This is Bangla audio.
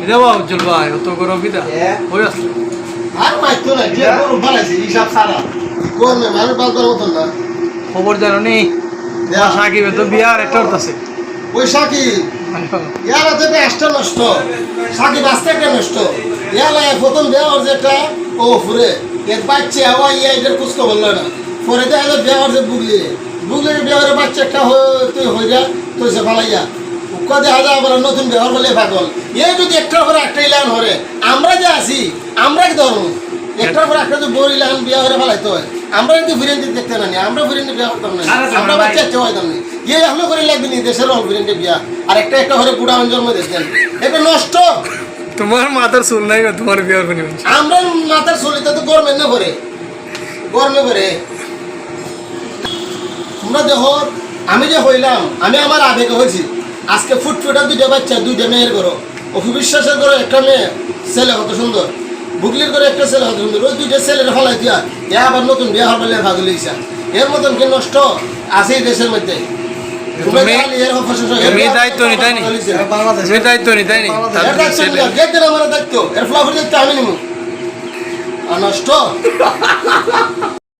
বা উজ্জ্বল ভাই অত গরম বিদা ওই আসলে আর মাইতো না যে গরম বানাইছে হিসাব সারা গরমে মানুষ বাস করার মতন না। খবর জানো নি? সাকিবের তো বিয়ার একটা আছে ওই সাকি ইয়ারা তো একটা নষ্ট। সাকি বাঁচতে একটা নষ্ট। ইয়ালা প্রথম দেওয়ার যেটা ও ফুরে এর বাচ্চা হওয়া ইয়া এটার কুচকো বলল না। পরে দেখা যায় দেওয়ার যে বুগলি। বুগলির দেওয়ারের বাচ্চা একটা হয়ে- তুই হইয়া তুই সে ফালাইয়া। দেখা যায় আবার নতুন ব্যবহার বলে পাগল? এ যদি একটার পরে একটা ইলান হরে আমরা যে আছি আমরা কি ধরুন একটার পর একটা যদি বই ইলান বিয়া হরে ফেলাইতে হয় আমরা কিন্তু ফিরেন্টি দেখতে নানি আমরা ফিরেন্টি বিয়া করতাম না আমরা বাচ্চা একটা হইতাম না ইয়ে এখনও করে লাগবে নি দেশের রং ফিরেন্টি বিয়া। আর একটা একটা হরে বুড়া অঞ্জন্ম দেখতেন এটা নষ্ট। তোমার মাথার চুল নাই বা তোমার বিয়ার বানি আমরা মাথার চলিতে তো গরমে না ভরে গরমে ভরে তোমরা দেখো আমি যে হইলাম আমি আমার আবেগে হয়েছি। আজকে ফুটফুটা দুইটা বাচ্চা দুইটা মেয়ের করো অপু বিশ্বাসের করো একটা মেয়ে ছেলে কত সুন্দর। বুকলির করে একটা ছেলে কত সুন্দর। ওই দুইটা ছেলের ফলাই দিয়া এ আবার নতুন বিয়ে হবার ভাগ লইছা। এর মতন কি নষ্ট? আছে এই দেশের মধ্যে। আমার দায়িত্ব। এর ফলাফল দায়িত্ব আমি নিমু। আর নষ্ট?